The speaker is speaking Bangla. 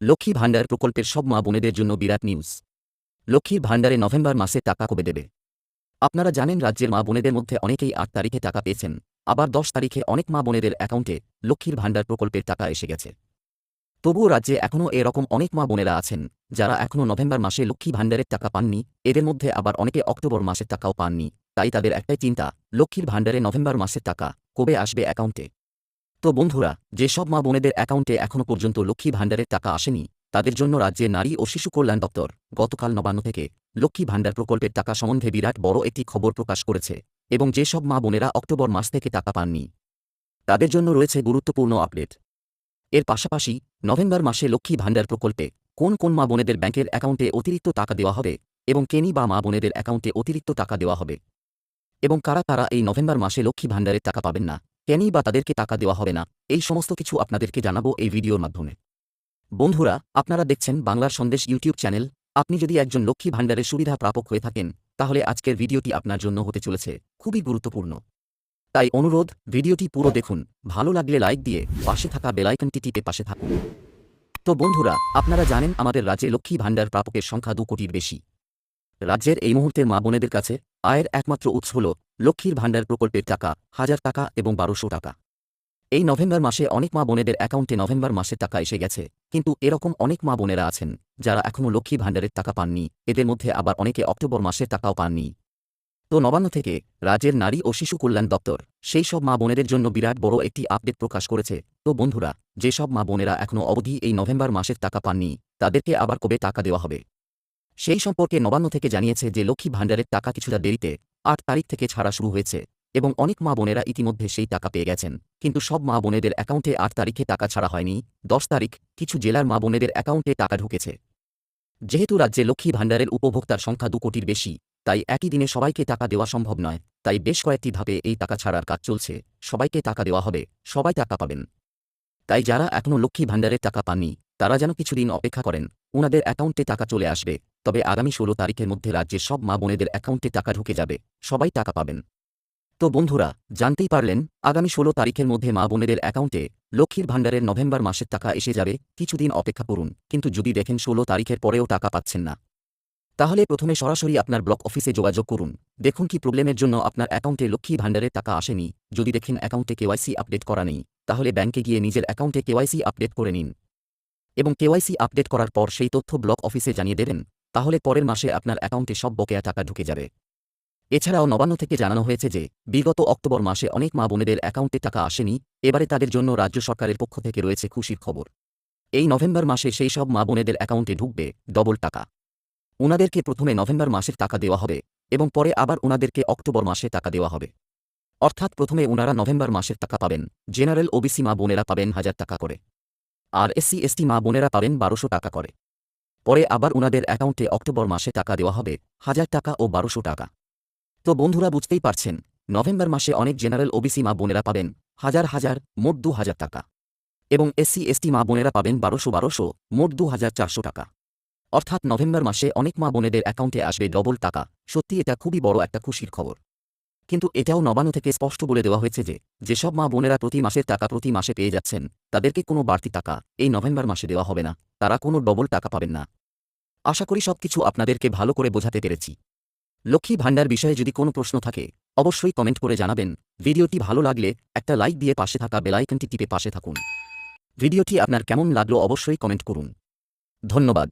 লক্ষ্মী ভাণ্ডার প্রকল্পের সব মা বোনেদের জন্য বিরাট নিউজ লক্ষ্মীর ভাণ্ডারে নভেম্বর মাসে টাকা কবে দেবে? আপনারা জানেন রাজ্যের মা বোনেদের মধ্যে অনেকেই আট তারিখে টাকা পেয়েছেন, আবার দশ তারিখে অনেক মা বোনেদের অ্যাকাউন্টে লক্ষ্মীর ভাণ্ডার প্রকল্পের টাকা এসে গেছে। তবুও রাজ্যে এখনও এরকম অনেক মা বোনেরা আছেন, যারা এখনও নভেম্বর মাসে লক্ষ্মী ভাণ্ডারের টাকা পাননি, এদের মধ্যে আবার অনেকে অক্টোবর মাসের টাকাও পাননি। তাই তাদের একটাই চিন্তা, লক্ষ্মীর ভাণ্ডারে নভেম্বর মাসের টাকা কবে আসবে অ্যাকাউন্টে? তো বন্ধুরা, যেসব মা বোনেদের অ্যাকাউন্টে এখনও পর্যন্ত লক্ষ্মী ভাণ্ডারের টাকা আসেনি, তাদের জন্য রাজ্যের নারী ও শিশু কল্যাণ দপ্তর গতকাল নবান্ন থেকে লক্ষ্মী ভাণ্ডার প্রকল্পের টাকা সম্বন্ধে বিরাট বড় একটি খবর প্রকাশ করেছে এবং যেসব মা বোনেরা অক্টোবর মাস থেকে টাকা পাননি, তাদের জন্য রয়েছে গুরুত্বপূর্ণ আপডেট। এর পাশাপাশি, নভেম্বর মাসে লক্ষ্মী ভাণ্ডার প্রকল্পে কোন কোন মা বোনেদের ব্যাংকের অ্যাকাউন্টে অতিরিক্ত টাকা দেওয়া হবে এবং কেনি বা মা বোনেদের অ্যাকাউন্টে অতিরিক্ত টাকা দেওয়া হবে এবং কারা কারা এই নভেম্বর মাসে লক্ষ্মী ভাণ্ডারের টাকা পাবেন না কেনি বা তাদেরকে টাকা দেওয়া হবে না? এই সমস্ত কিছু আপনাদেরকে জানাব এই ভিডিওর মাধ্যমে। বন্ধুরা, আপনারা দেখছেন বাংলার সন্দেশ ইউটিউব চ্যানেল। আপনি যদি একজন লক্ষ্মী ভাণ্ডারের সুবিধা প্রাপক হয়ে থাকেন, তাহলে আজকের ভিডিওটি আপনার জন্য হতে চলেছে। খুবই গুরুত্বপূর্ণ। তাই অনুরোধ, ভিডিওটি পুরো দেখুন। ভালো লাগলে লাইক দিয়ে পাশে থাকা বেলাইকনটি টিপে পাশে থাকুন। তো বন্ধুরা, আপনারা জানেন আমাদের রাজ্যে লক্ষ্মী ভাণ্ডার প্রাপকের সংখ্যা দু কোটির বেশি। রাজ্যের এই মুহূর্তে মা বোনেদের কাছে আয়ের একমাত্র উৎস হল লক্ষ্মীর ভাণ্ডার প্রকল্পের টাকা, হাজার টাকা এবং বারোশো টাকা। এই নভেম্বর মাসে অনেক মা বোনেদের অ্যাকাউন্টে নভেম্বর মাসের টাকা এসে গেছে, কিন্তু এরকম অনেক মা বোনেরা আছেন যারা এখনও লক্ষ্মী ভাণ্ডারের টাকা পাননি, এদের মধ্যে আবার অনেকে অক্টোবর মাসের টাকাও পাননি। তো নবান্ন থেকে রাজ্যের নারী ও শিশু কল্যাণ দপ্তর, সেই সব মা বোনেদের জন্য বিরাট বড় একটি আপডেট প্রকাশ করেছে। তো বন্ধুরা যেসব মা বোনেরা এখনও অবধি এই নভেম্বর মাসের টাকা পাননি, তাদেরকে আবার কবে টাকা দেওয়া হবে? সেই সম্পর্কে নবান্ন থেকে জানিয়েছে যে লক্ষ্মী ভাণ্ডারের টাকা কিছুটা দেরিতে আট তারিখ থেকে ছাড়া শুরু হয়েছে এবং অনেক মা বোনেরা ইতিমধ্যে সেই টাকা পেয়ে গেছেন। কিন্তু সব মা বোনেদের অ্যাকাউন্টে আট তারিখে টাকা ছাড়া হয়নি। দশ তারিখ কিছু জেলার মা বোনেদের অ্যাকাউন্টে টাকা ঢুকেছে। যেহেতু রাজ্যে লক্ষ্মী ভাণ্ডারের উপভোক্তার সংখ্যা দু কোটির বেশি, তাই একই দিনে সবাইকে টাকা দেওয়া সম্ভব নয়। তাই বেশ কয়েকটি ধাপে এই টাকা ছাড়ার কাজ চলছে। সবাইকে টাকা দেওয়া হবে। সবাই টাকা পাবেন। তাই যারা এখনও লক্ষ্মী ভাণ্ডারের টাকা পাননি, তারা যেন কিছুদিন অপেক্ষা করেন। ওনাদের অ্যাকাউন্টে টাকা চলে আসবে। তবে আগামী ষোলো তারিখের মধ্যে রাজ্যের সব মা বোনেদের অ্যাকাউন্টে টাকা ঢুকে যাবে, সবাই টাকা পাবেন। তো বন্ধুরা, জানতেই পারলেন, আগামী ষোলো তারিখের মধ্যে মা বোনেদের অ্যাকাউন্টে লক্ষ্মীর ভাণ্ডারের নভেম্বর মাসের টাকা এসে যাবে, কিছুদিন অপেক্ষা করুন, কিন্তু যদি দেখেন ষোলো তারিখের পরেও টাকা পাচ্ছেন না। তাহলে প্রথমে সরাসরি আপনার ব্লক অফিসে যোগাযোগ করুন, দেখুন কি প্রবলেমের জন্য আপনার অ্যাকাউন্টে লক্ষ্মী ভাণ্ডারের টাকা আসেনি, যদি দেখেন অ্যাকাউন্টে কেওয়াইসি আপডেট করা নেই, তাহলে ব্যাংকে গিয়ে নিজের অ্যাকাউন্টে কেওয়াইসি আপডেট করে নিন। এবং কেওয়াইসি আপডেট করার পর সেই তথ্য ব্লক অফিসে জানিয়ে দেবেন তাহলে পরের মাসে আপনার অ্যাকাউন্টে সব বকেয়া টাকা ঢুকে যাবে। এছাড়াও নবান্ন থেকে জানানো হয়েছে যে, বিগত অক্টোবর মাসে অনেক মা বোনেদের অ্যাকাউন্টে টাকা আসেনি, এবারে তাদের জন্য রাজ্য সরকারের পক্ষ থেকে রয়েছে খুশির খবর। এই নভেম্বর মাসে সেই সব মা বোনেদের অ্যাকাউন্টে ঢুকবে ডবল টাকা। ওনাদেরকে প্রথমে নভেম্বর মাসের টাকা দেওয়া হবে এবং পরে আবার ওনাদেরকে অক্টোবর মাসে টাকা দেওয়া হবে। অর্থাৎ প্রথমে ওনারা নভেম্বর মাসের টাকা পাবেন। জেনারেল ওবিসি মা বোনেরা পাবেন হাজার টাকা করে। আর এসসি, এসটি মা বোনেরা পাবেন বারোশো টাকা করে। পরে আবার উনাদের অ্যাকাউন্টে অক্টোবর মাসে টাকা দেওয়া হবে, হাজার টাকা ও বারোশো টাকা। তো বন্ধুরা বুঝতেই পারছেন, নভেম্বর মাসে অনেক জেনারেল ওবিসি মা বোনেরা পাবেন হাজার হাজার, মোট দু হাজার টাকা। এবং এসসি, এসটি মা বোনেরা পাবেন বারোশো বারোশো, মোট দু হাজার চারশো টাকা। অর্থাৎ নভেম্বর মাসে অনেক মা বোনেদের অ্যাকাউন্টে আসবে ডবল টাকা। সত্যি এটা খুবই বড় একটা খুশির খবর। কিন্তু এটাও নবান্ন থেকে স্পষ্ট বলে দেওয়া হয়েছে যে, যেসব মা বোনেরা প্রতি মাসের টাকা প্রতি মাসে পেয়ে যাচ্ছেন, তাদেরকে কোনো বাড়তি টাকা এই নভেম্বর মাসে দেওয়া হবে না। তারা কোনো ডবল টাকা পাবেন না। আশা করি সবকিছু আপনাদেরকে ভালো করে বোঝাতে পেরেছি। লক্ষ্মী ভাণ্ডার বিষয়ে যদি কোনো প্রশ্ন থাকে, অবশ্যই কমেন্ট করে জানাবেন। ভিডিওটি ভালো লাগলে একটা লাইক দিয়ে পাশে থাকা বেলাইকনটি টিপে পাশে থাকুন। ভিডিওটি আপনার কেমন লাগল অবশ্যই কমেন্ট করুন। ধন্যবাদ।